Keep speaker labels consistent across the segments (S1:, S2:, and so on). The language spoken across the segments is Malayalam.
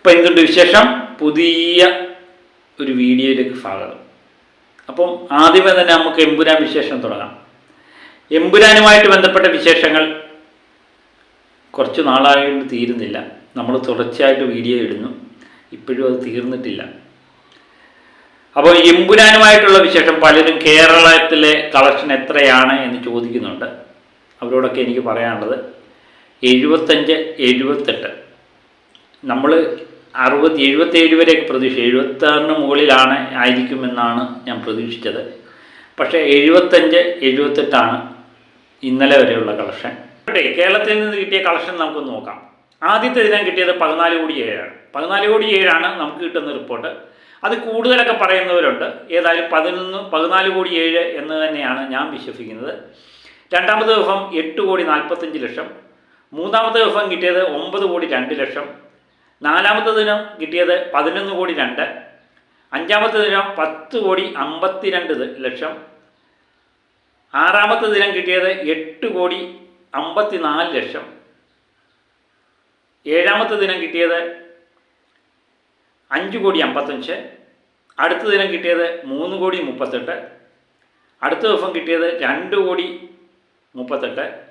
S1: അപ്പോൾ എന്തുണ്ട് വിശേഷം? പുതിയ ഒരു വീഡിയോയിലേക്ക് സ്വാഗതം. അപ്പം ആദ്യമേ തന്നെ നമുക്ക് എമ്പുരാൻ വിശേഷം തുടങ്ങാം. എമ്പുരാനുമായിട്ട് ബന്ധപ്പെട്ട വിശേഷങ്ങൾ കുറച്ച് നാളായിട്ട് തീരുന്നില്ല. നമ്മൾ തുടർച്ചയായിട്ട് വീഡിയോ ഇടുന്നു. ഇപ്പോഴും അത് തീർന്നിട്ടില്ല. അപ്പോൾ എമ്പുരാനുമായിട്ടുള്ള വിശേഷം പലരും കേരളത്തിലെ കളക്ഷൻ എത്രയാണ് എന്ന് ചോദിക്കുന്നുണ്ട്. അവരോടൊക്കെ എനിക്ക് പറയാനുള്ളത് എഴുപത്തഞ്ച് എഴുപത്തെട്ട്. നമ്മൾ അറുപത് എഴുപത്തേഴ് വരെയൊക്കെ പ്രതീക്ഷ എഴുപത്താറിന് മുകളിലാണ് ആയിരിക്കുമെന്നാണ് ഞാൻ പ്രതീക്ഷിച്ചത്. പക്ഷേ എഴുപത്തഞ്ച് എഴുപത്തെട്ടാണ് ഇന്നലെ വരെയുള്ള കളക്ഷൻ കേരളത്തിൽ നിന്ന് കിട്ടിയ കളക്ഷൻ നമുക്ക് നോക്കാം. ആദ്യത്തെ ദിനം കിട്ടിയത് പതിനാല് കോടി ഏഴാണ്. പതിനാല് കോടി ഏഴാണ് നമുക്ക് കിട്ടുന്ന റിപ്പോർട്ട് അത് കൂടുതലൊക്കെ പറയുന്നവരുണ്ട്. ഏതായാലും പതിനൊന്ന് പതിനാല് കോടി ഏഴ് എന്ന് തന്നെയാണ് ഞാൻ വിശ്വസിക്കുന്നത്. രണ്ടാമത്തെ ദിവസം എട്ട് കോടി നാൽപ്പത്തഞ്ച് ലക്ഷം. മൂന്നാമത്തെ ദിവസം കിട്ടിയത് ഒമ്പത് കോടി രണ്ട് ലക്ഷം. നാലാമത്തെ ദിനം കിട്ടിയത് പതിനൊന്ന് കോടി രണ്ട്. അഞ്ചാമത്തെ ദിനം പത്ത് കോടി അമ്പത്തിരണ്ട് ലക്ഷം. ആറാമത്തെ ദിനം കിട്ടിയത് എട്ട് കോടി അമ്പത്തിനാല് ലക്ഷം. ഏഴാമത്തെ ദിനം കിട്ടിയത് അഞ്ച് കോടി അമ്പത്തഞ്ച്. അടുത്ത ദിനം കിട്ടിയത് മൂന്ന് കോടി മുപ്പത്തെട്ട്. അടുത്ത ദിവസം കിട്ടിയത് രണ്ട് കോടി മുപ്പത്തെട്ട്.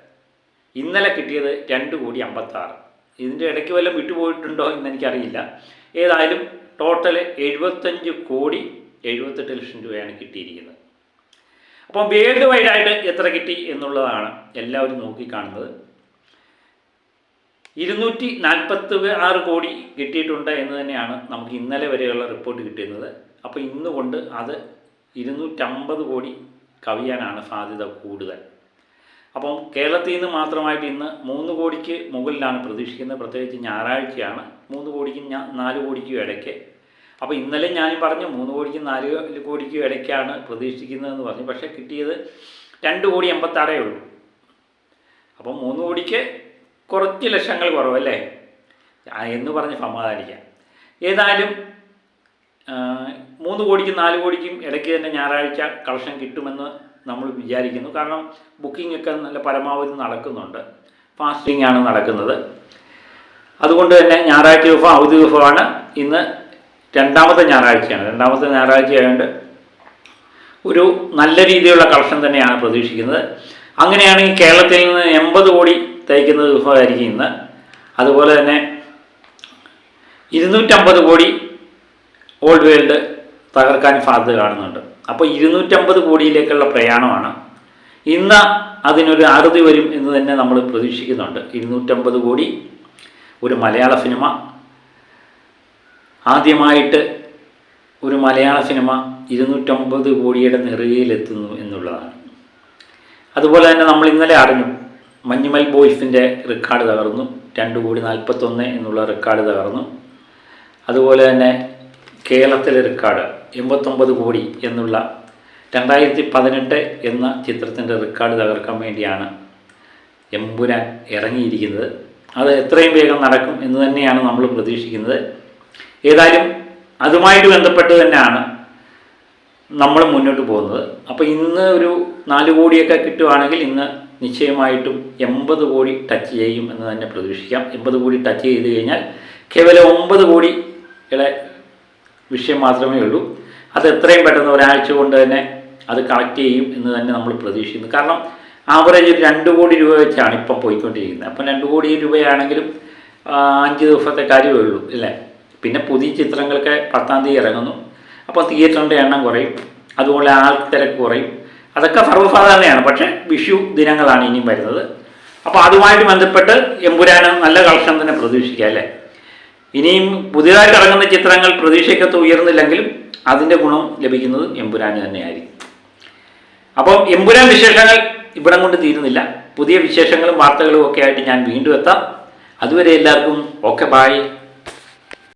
S1: ഇന്നലെ കിട്ടിയത് രണ്ട് കോടി അമ്പത്താറ്. ഇതിന്റെ ഇടയ്ക്ക് വല്ലതും വിട്ടുപോയിട്ടുണ്ടോ എന്ന് എനിക്കറിയില്ല ഏതായാലും ടോട്ടൽ എഴുപത്തഞ്ച് കോടി എഴുപത്തെട്ട് ലക്ഷം രൂപയാണ് കിട്ടിയിരിക്കുന്നത്. അപ്പം വേൾഡ് വൈഡായിട്ട് എത്ര കിട്ടി എന്നുള്ളതാണ് എല്ലാവരും നോക്കിക്കാണുന്നത്. ഇരുന്നൂറ്റി നാൽപ്പത്തി ആറ് കോടി കിട്ടിയിട്ടുണ്ട് എന്ന് തന്നെയാണ് നമുക്ക് ഇന്നലെ വരെയുള്ള റിപ്പോർട്ട് കിട്ടിയിരുന്നത്. അപ്പോൾ ഇന്നുകൊണ്ട് അത് ഇരുന്നൂറ്റമ്പത് കോടി കവിയാനാണ് സാധ്യത കൂടുതൽ. അപ്പം കേരളത്തിൽ നിന്ന് മാത്രമായിട്ട് ഇന്ന് മൂന്ന് കോടിക്ക് മുകളിലാണ് പ്രതീക്ഷിക്കുന്നത്. പ്രത്യേകിച്ച് ഞായറാഴ്ചയാണ്. മൂന്ന് കോടിക്കും ഞാ നാല് കോടിക്കും ഇടയ്ക്ക്. അപ്പോൾ ഇന്നലെ ഞാൻ പറഞ്ഞു മൂന്ന് കോടിക്കും നാല് കോടിക്കും ഇടയ്ക്കാണ് പ്രതീക്ഷിക്കുന്നതെന്ന് പറഞ്ഞു. പക്ഷേ കിട്ടിയത് രണ്ട് കോടി എൺപത്താറേ ഉള്ളൂ. അപ്പം മൂന്ന് കോടിക്ക് കുറച്ച് ലക്ഷങ്ങൾ കുറവല്ലേ എന്ന് പറഞ്ഞ് സമാധാനിക്കാം. ഏതായാലും മൂന്ന് കോടിക്കും നാല് കോടിക്കും ഇടയ്ക്ക് തന്നെ ഞായറാഴ്ച കളക്ഷൻ കിട്ടുമെന്ന് നമ്മൾ വിചാരിക്കുന്നു. കാരണം ബുക്കിംഗ് ഒക്കെ നല്ല പരമാവധി നടക്കുന്നുണ്ട്. ഫാസ്റ്റിംഗ് ആണ് നടക്കുന്നത്. അതുകൊണ്ട് തന്നെ ഞായറാഴ്ച ദിവസം അവധി ദിവസമാണ്. ഇന്ന് രണ്ടാമത്തെ ഞായറാഴ്ചയാണ്. രണ്ടാമത്തെ ഞായറാഴ്ച ആയതുകൊണ്ട് ഒരു നല്ല രീതിയിലുള്ള കളക്ഷൻ തന്നെയാണ് പ്രതീക്ഷിക്കുന്നത്. അങ്ങനെയാണെങ്കിൽ കേരളത്തിൽ നിന്ന് എൺപത് കോടി തയ്ക്കുന്ന ദിവസമായിരിക്കും ഇന്ന്. അതുപോലെ തന്നെ ഇരുന്നൂറ്റമ്പത് കോടി ഓൾഡ് വേൾഡ് തകർക്കാൻ സാധ്യത കാണുന്നുണ്ട്. അപ്പോൾ ഇരുന്നൂറ്റമ്പത് കോടിയിലേക്കുള്ള പ്രയാണമാണ്. ഇന്ന് അതിനൊരു അറുതി വരും എന്ന് തന്നെ നമ്മൾ പ്രതീക്ഷിക്കുന്നുണ്ട്. ഇരുന്നൂറ്റമ്പത് കോടി ഒരു മലയാള സിനിമ. ആദ്യമായിട്ട് ഒരു മലയാള സിനിമ ഇരുന്നൂറ്റമ്പത് കോടിയുടെ നെറുകയിലെത്തുന്നു എന്നുള്ളതാണ്. അതുപോലെ തന്നെ നമ്മൾ ഇന്നലെ അറിഞ്ഞു മഞ്ഞുമൽ ബോയ്സിന്റെ റെക്കോർഡ് തകർന്നു. രണ്ട് കോടി നാൽപ്പത്തൊന്ന് എന്നുള്ള റെക്കോർഡ് തകർന്നു. അതുപോലെ തന്നെ കേരളത്തിലെ റെക്കോർഡ് എൺപത്തൊമ്പത് കോടി എന്നുള്ള രണ്ടായിരത്തി പതിനെട്ട് എന്ന ചിത്രത്തിന്റെ റെക്കോർഡ് തകർക്കാൻ വേണ്ടിയാണ് എമ്പുരാൻ ഇറങ്ങിയിരിക്കുന്നത്. അത് എത്രയും വേഗം നടക്കും എന്ന് തന്നെയാണ് നമ്മൾ പ്രതീക്ഷിക്കുന്നത്. ഏതായാലും അതുമായിട്ട് ബന്ധപ്പെട്ട് തന്നെയാണ് നമ്മൾ മുന്നോട്ട് പോകുന്നത്. അപ്പോൾ ഇന്ന് ഒരു നാല് കോടിയൊക്കെ കിട്ടുവാണെങ്കിൽ ഇന്ന് നിശ്ചയമായിട്ടും എൺപത് കോടി ടച്ച് ചെയ്യും എന്ന് തന്നെ പ്രതീക്ഷിക്കാം. എൺപത് കോടി ടച്ച് ചെയ്ത് കഴിഞ്ഞാൽ കേവലം ഒമ്പത് കോടിയുടെ വിഷയം മാത്രമേ ഉള്ളൂ. അത് എത്രയും പെട്ടെന്ന് ഒരാഴ്ച കൊണ്ട് തന്നെ അത് കളക്ട് ചെയ്യും എന്ന് തന്നെ നമ്മൾ പ്രതീക്ഷിക്കുന്നു. കാരണം ആവറേജ് രണ്ട് കോടി രൂപ വെച്ചാണ് ഇപ്പം പോയിക്കൊണ്ടിരിക്കുന്നത്. അപ്പം രണ്ട് കോടി രൂപയാണെങ്കിലും അഞ്ച് ദിവസത്തെ കാര്യമേ ഉള്ളൂ അല്ലേ പിന്നെ പുതിയ ചിത്രങ്ങളൊക്കെ പത്താം തീയതി ഇറങ്ങുന്നു. അപ്പോൾ തിയേറ്ററിന്റെ എണ്ണം കുറയും. അതുപോലെ ആൾ തിരക്ക് കുറയും. അതൊക്കെ സർവസാധാരണയാണ്. പക്ഷേ വിഷു ദിനങ്ങളാണ് ഇനിയും വരുന്നത്. അപ്പോൾ അതുമായിട്ട് ബന്ധപ്പെട്ട് എമ്പുരാന് നല്ല കളക്ഷൻ തന്നെ പ്രതീക്ഷിക്കാം അല്ലേ? ഇനിയും പുതിയതായിട്ട് ഇറങ്ങുന്ന ചിത്രങ്ങൾ പ്രതീക്ഷയ്ക്കത്ത് ഉയർന്നില്ലെങ്കിലും അതിന്റെ ഗുണം ലഭിക്കുന്നത് എമ്പുരാന് തന്നെയായിരിക്കും. അപ്പോൾ എമ്പുരാൻ വിശേഷങ്ങൾ ഇവിടം കൊണ്ട് തീരുന്നില്ല. പുതിയ വിശേഷങ്ങളും വാർത്തകളും ഒക്കെ ആയിട്ട് ഞാൻ വീണ്ടും എത്താം. അതുവരെ എല്ലാവർക്കും ഓക്കെ ബായ്.